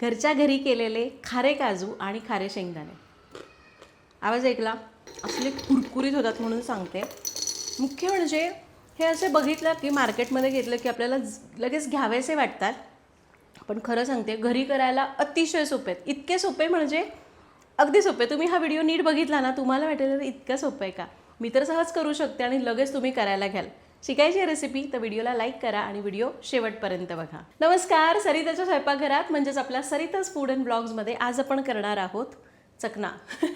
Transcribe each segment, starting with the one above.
घरच्या घरी केलेले खारे काजू आणि खारे शेंगदाणे. आवाज ऐकला? असले कुरकुरीत होतात म्हणून सांगते. मुख्य म्हणजे हे असे बघितलं की मार्केटमध्ये घेतलं की आपल्याला लगेच घ्यावेसे वाटतात. पण खरं सांगते घरी करायला अतिशय सोपे आहेत. इतके सोपे म्हणजे अगदी सोपे. तुम्ही हा व्हिडिओ नीट बघितला ना तुम्हाला वाटेल इतकं सोपं आहे का? मी तर सहज करू शकते आणि लगेच तुम्ही करायला घ्याल. शिकायची रेसिपी तर व्हिडिओला लाईक करा आणि व्हिडिओ शेवटपर्यंत बघा. नमस्कार सरिताच्या स्वयंपाकघरात म्हणजेच आपल्या सरिताच फूड अँड ब्लॉग्समध्ये आज आपण करणार आहोत चकना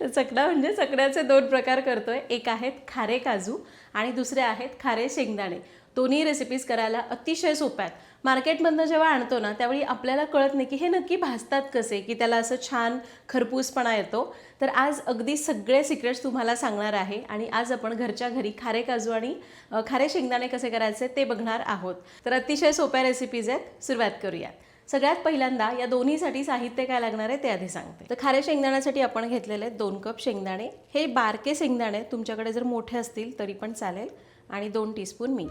तर चकना म्हणजे चकण्याचे दोन प्रकार करतोय. एक आहेत खारे काजू आणि दुसरे आहेत खारे शेंगदाणे. दोन्ही रेसिपीज करायला अतिशय सोप्या आहेत. मार्केटमधनं जेव्हा आणतो ना त्यावेळी आपल्याला कळत नाही की हे नक्की भाजतात कसे की त्याला असं छान खरपूसपणा येतो. तर आज अगदी सगळे सिक्रेट्स तुम्हाला सांगणार आहे आणि आज आपण घरच्या घरी खारे काजू आणि खारे शेंगदाणे कसे करायचे ते बघणार आहोत. तर अतिशय सोप्या रेसिपीज आहेत. सुरुवात करूयात. सगळ्यात पहिल्यांदा या दोन्हीसाठी साहित्य काय लागणार आहे ते आधी सांगते. तर खारे शेंगदाण्यासाठी आपण घेतलेले दोन कप शेंगदाणे. हे बारके शेंगदाणे तुमच्याकडे जर मोठे असतील तरी पण चालेल. आणि दोन टीस्पून मीठ.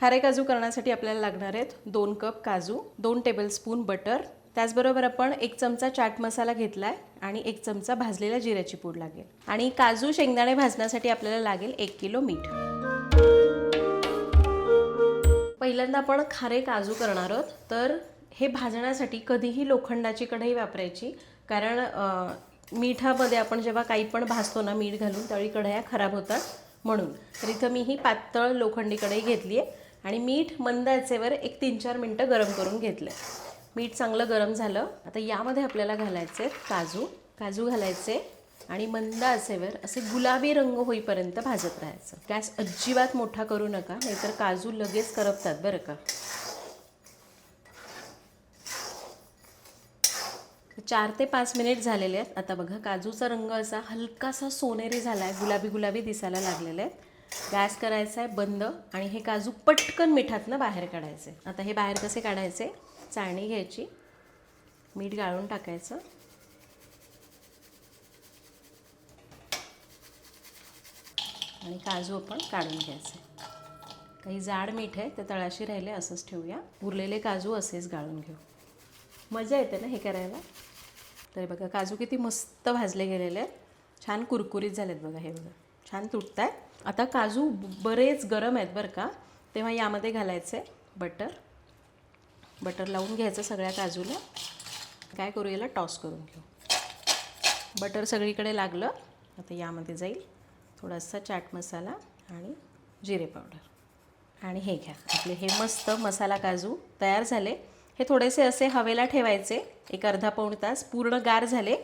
खारे काजू करण्यासाठी आपल्याला लागणार आहेत दोन कप काजू दोन टेबलस्पून बटर त्याचबरोबर आपण एक चमचा चाट मसाला घेतला आहे आणि एक चमचा भाजलेल्या जिऱ्याची पूड लागेल. आणि काजू शेंगदाणे भाजण्यासाठी आपल्याला लागेल एक किलो मीठ. पहिल्यांदा आपण खारे काजू करणार आहोत तर हे भाजण्यासाठी कधीही लोखंडाची कढई वापरायची. कारण मिठामध्ये आपण जेव्हा काही पण भाजतो ना मीठ घालून त्यावेळी कढया खराब होतात म्हणून. तर इथं मी ही पातळ लोखंडी कढई घेतली आहे आणि मीठ मंद आचेवर एक तीन चार मिनटं गरम करून घेतलं मीठ चांगलं गरम झालं. आता यामध्ये आपल्याला घालायचे आहेत काजू. काजू घालायचे आणि मंद असेवर असे गुलाबी रंग होईपर्यंत भाजत राहायचं. गॅस अजिबात मोठा करू नका नाहीतर काजू लगेच करपतात बरं का. चार ते पाच मिनिट झालेले आहेत. आता बघा काजूचा रंग असा हलकासा सोनेरी झाला आहे गुलाबी गुलाबी दिसायला लागलेले आहेत. गॅस करायचा आहे बंद आणि हे काजू पटकन मिठातनं बाहेर काढायचे. आता हे बाहेर कसे काढायचे? चाळणी घ्यायची मीठ गाळून टाकायचं. आणि काजू आपण काढून घ्यायचे. काही जाड मीठ आहे ते तळाशी राहिले असंच ठेवूया. उरलेले काजू असेच गाळून घेऊ. मजा येते ना हे करायला? तर बघा काजू किती मस्त भाजले गेलेले आहेत. छान कुरकुरीत झालेत बघा हे बघा. छान तुटत आहे आता काजू बरेच गरम आहेत बरं का. तेव्हा यामध्ये घालायचे बटर. बटर लावून घ्यायचं सगळ्या काजूला. काय करू याला टॉस करून घेऊ. बटर सगळीकडे लागलं. आता यामध्ये जाईल. थोडासा चाट मसाला आणि जिरे पावडर. आणि हे घ्या. आपले हे मस्त मसाला काजू तयार झाले. हे थोडेसे असे हवेला ठेवायचे. एक अर्धा पाऊण तास पूर्ण गार झाले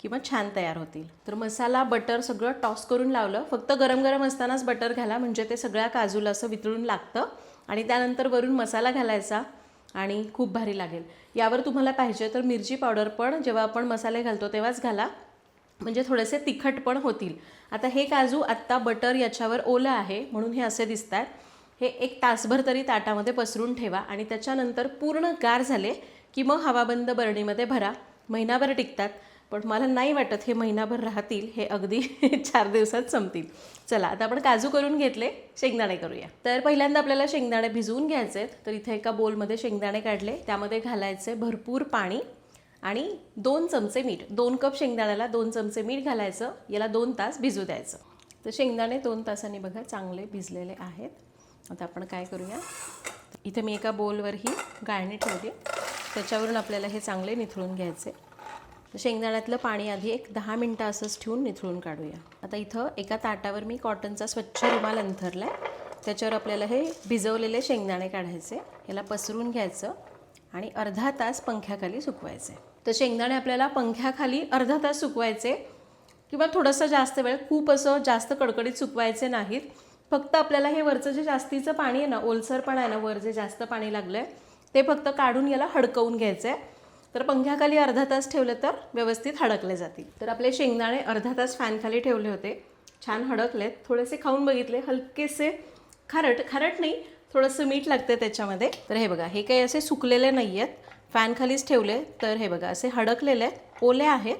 किंवा छान तयार होतील. तर मसाला बटर सगळं टॉस करून लावलं. फक्त गरम गरम असतानाच बटर घाला. म्हणजे ते सगळ्या काजूला असं वितळून लागतं. आणि त्यानंतर वरून मसाला घालायचा आणि खूप भारी लागेल. यावर तुम्हाला पाहिजे तर मिरची पावडर पण जेव्हा आपण मसाले घालतो तेव्हाच घाला. म्हणजे थोडेसे तिखट पण होतील. आता हे काजू आत्ता बटर याच्यावर ओलं आहे म्हणून हे असे दिसत आहेत हे एक तासभर तरी ताटामध्ये पसरून ठेवा आणि त्याच्यानंतर पूर्ण गार झाले की मग हवाबंद बरणीमध्ये भरा. महिनाभर टिकतात पण मला नाही वाटत हे महिनाभर राहतील हे अगदी चार दिवसात संपतील. चला आता आपण काजू करून घेतले शेंगदाणे करूया. तर पहिल्यांदा आपल्याला शेंगदाणे भिजवून घ्यायचे आहेत तर इथे एका बोलमध्ये शेंगदाणे काढले त्यामध्ये घालायचे भरपूर पाणी. आणि दोन चमचे मीठ दोन कप शेंगदाण्याला दोन चमचे मीठ घालायचं याला दोन तास भिजू द्यायचं. तर शेंगदाणे दोन तासांनी बघा चांगले भिजलेले आहेत. आता आपण काय करूया? इथे मी एका बोलवर ही गाळणी ठेवली त्याच्यावरून आपल्याला हे चांगले निथळून घ्यायचे. शेंगदाण्यातलं पाणी आधी एक दहा मिनटं असंच ठेवून निथळून काढूया. आता इथं एका ताटावर मी कॉटनचा स्वच्छ रुमाल अंथरला आहे त्याच्यावर आपल्याला हे भिजवलेले शेंगदाणे काढायचे. याला पसरून घ्यायचं. आणि अर्धा तास पंख्याखाली सुकवायचे. तर शेंगदाणे आपल्याला पंख्याखाली अर्धा तास सुकवायचे किंवा थोडंसं जास्त वेळ खूप असं जास्त कडकडीत सुकवायचे नाहीत. फक्त आपल्याला हे वरचं जे जास्तीचं पाणी आहे ना ओलसरपणा आहे ना वर जे जास्त पाणी लागलं आहे ते फक्त काढून याला हडकवून घ्यायचं. आहे तर पंख्याखाली अर्धा तास ठेवले तर व्यवस्थित हडकले जातील. तर आपले शेंगदाणे अर्धा तास फॅनखाली ठेवले होते. छान हडकलेत. थोडेसे खाऊन बघितले. हलकेसे खारट खारट नाही थोडंसं मीठ लागतं त्याच्यामध्ये. तर हे बघा हे काही असे सुकलेले नाही आहेत फॅनखालीच ठेवले तर हे बघा असे हडकलेले आहेत ओले आहेत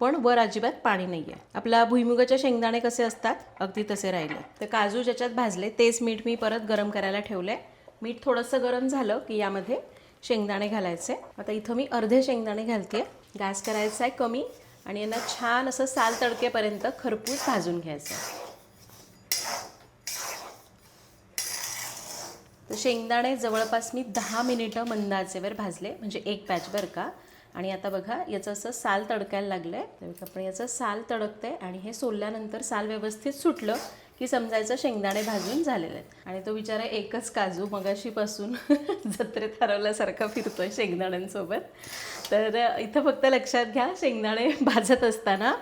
पण वर अजिबात पाणी नाही आहे आपला भुईमुगाचे शेंगदाणे कसे असतात अगदी तसे राहिले. तर काजू ज्याच्यात भाजले तेच मीठ मी परत गरम करायला ठेवले. मीठ थोडंसं गरम झालं की यामध्ये शेंगदाणे घालायचे. आता इथं मी अर्धे शेंगदाणे घालते गॅस करायचा आहे कमी आणि यांना छान असं साल तडकेपर्यंत खरपूस भाजून घ्यायचं तर शेंगदाणे जवळपास मी दहा मिनिटं मंदाचेवर भाजले म्हणजे एक पॅच बरं का. आणि आता बघा याचं असं साल तडकायला लागलं आहे तर आपण याचं साल तडकतंय आणि हे सोलल्यानंतर साल व्यवस्थित सुटलं की समजायचं शेंगदाणे भाजून झालेले आहेत. आणि तो बिचारा एकच काजू मगाशीपासून जत्रेत हरवल्यासारखा फिरतोय शेंगदाण्यांसोबत. तर इथं फक्त लक्षात घ्या शेंगदाणे भाजत असताना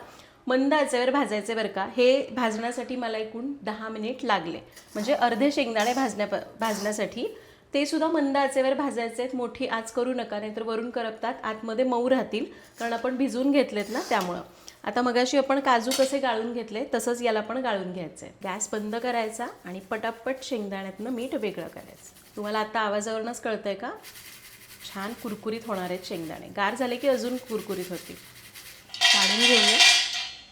मंद आचेवर भाजायचे बरं का? हे भाजण्यासाठी मला एकूण दहा मिनिट लागले. म्हणजे अर्धे शेंगदाणे भाजण्या भाजण्यासाठी. ते सुद्धा मंद आचेवर भाजायचे आहेत. मोठी आच करू नका नाहीतर वरून करपतात. आतमध्ये मऊ राहतील. कारण आपण भिजवून घेतलेत ना त्यामुळं. आता मगाशी आपण काजू कसे गाळून घेतले तसंच याला पण गाळून घ्यायचं आहे गॅस बंद करायचा आणि पटापट शेंगदाण्यातनं मीठ वेगळं करायचं. तुम्हाला आता आवाजावरूनच कळतंय का? छान कुरकुरीत होणार आहेत शेंगदाणे. गार झाले की अजून कुरकुरीत होतील. काढून घेऊया.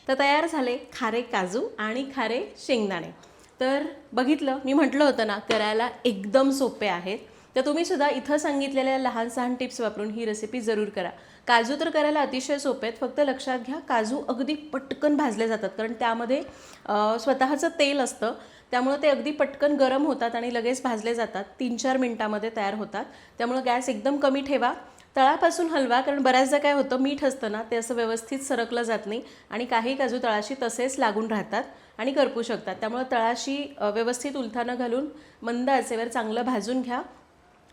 तर तयार झाले खारे काजू आणि खारे शेंगदाणे. तर बघितलं मी म्हटलं होतं ना करायला एकदम सोपे आहेत. तर तुम्ही सुद्धा इथं सांगितलेल्या लहान सहान टिप्स वापरून ही रेसिपी जरूर करा. काजू तर करायला अतिशय सोपे आहेत फक्त लक्षात घ्या काजू अगदी पटकन भाजले जातात. कारण त्यामध्ये स्वतःचं तेल असतं त्यामुळं ते अगदी पटकन गरम होतात आणि लगेच भाजले जातात. तीन चार मिनटामध्ये तयार होतात. त्यामुळं गॅस एकदम कमी ठेवा. तळापासून हलवा कारण बऱ्याचदा काय होतं मीठ असतं ना ते असं व्यवस्थित सरकलं जात नाही आणि काही काजू तळाशी तसेच लागून राहतात आणि करपू शकतात. त्यामुळं तळाशी व्यवस्थित उलथानं घालून मंद आचेवर चांगलं भाजून घ्या.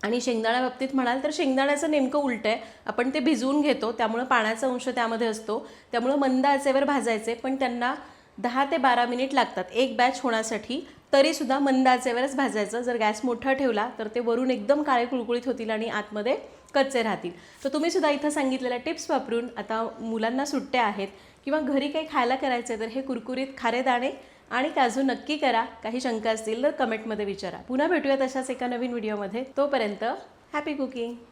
आणि शेंगदाण्या बाबतीत म्हणाल तर शेंगदाण्याचं नेमकं उलटं आहे. आपण ते भिजवून घेतो त्यामुळं पाण्याचा अंश त्यामध्ये असतो. त्यामुळं मंद आचेवर भाजायचे पण त्यांना दहा ते बारा मिनिट लागतात एक बॅच होण्यासाठी. तरीसुद्धा मंद आचेवरच भाजायचं. जर गॅस मोठा ठेवला तर ते वरून एकदम काळे कुळकुळीत होतील आणि आतमध्ये कच्चे राहतील. तर तुम्ही सुद्धा इथं सांगितलेल्या टिप्स वापरून आता मुलांना सुट्ट्या आहेत किंवा घरी काही खायला करायचं आहे तर हे कुरकुरीत खारे दाणे आणि काजू नक्की करा. काही शंका असतील तर कमेंटमध्ये विचारा. पुन्हा भेटूया तशाच एका नवीन व्हिडिओमध्ये तोपर्यंत हॅपी कुकिंग